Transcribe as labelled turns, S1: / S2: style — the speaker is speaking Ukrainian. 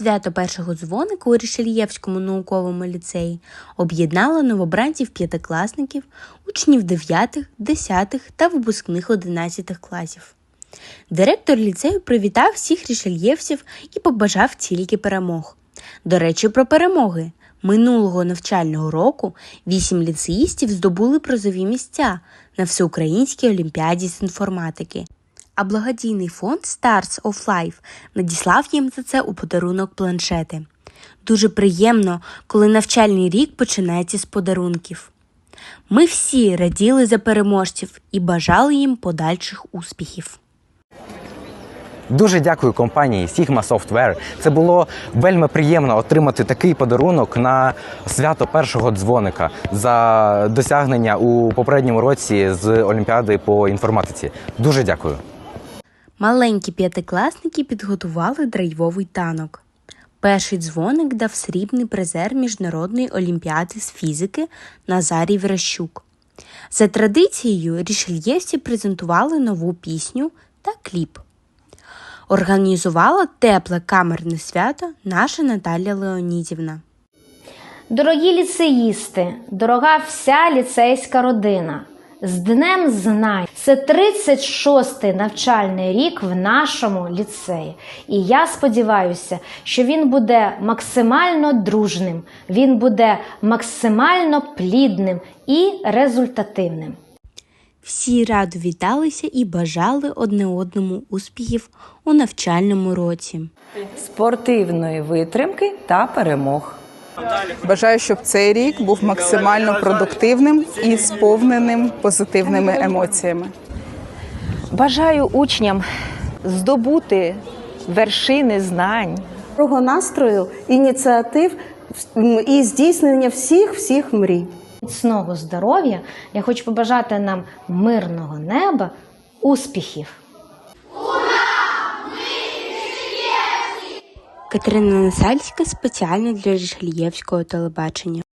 S1: Свято першого дзвоника у Рішельєвському науковому ліцеї об'єднало новобранців п'ятикласників, учнів 9, 10 та випускних 11 класів. Директор ліцею привітав всіх рішельєвців і побажав тільки перемог. До речі, про перемоги. Минулого навчального року вісім ліцеїстів здобули призові місця на всеукраїнській олімпіаді з інформатики. А благодійний фонд Stars of Life надіслав їм за це у подарунок планшети. Дуже приємно, коли навчальний рік починається з подарунків. Ми всі раділи за переможців і бажали їм подальших успіхів.
S2: Дуже дякую компанії Sigma Software. Це було вельми приємно отримати такий подарунок на свято першого дзвоника за досягнення у попередньому році з Олімпіади по інформатиці. Дуже дякую.
S1: Маленькі п'ятикласники підготували драйвовий танок. Перший дзвоник дав срібний призер міжнародної олімпіади з фізики Назарій Вращук. За традицією рішельєвці презентували нову пісню та кліп. Організувала тепле камерне свято наша Наталя Леонідівна.
S3: Дорогі ліцеїсти, дорога вся ліцейська родина. З Днем Знань це 36-й навчальний рік в нашому ліцеї. І я сподіваюся, що він буде максимально дружним, він буде максимально плідним і результативним.
S1: Всі радо віталися і бажали одне одному успіхів у навчальному році.
S4: спортивної витримки та перемог.
S5: Бажаю, щоб цей рік був максимально продуктивним і сповненим позитивними емоціями.
S6: Бажаю учням здобути вершини знань.
S7: доброго настрою, ініціатив і здійснення всіх всіх мрій.
S3: Міцного здоров'я я хочу побажати нам мирного неба, успіхів.
S1: Катерина Насальська спеціально для Рішельєвського телебачення.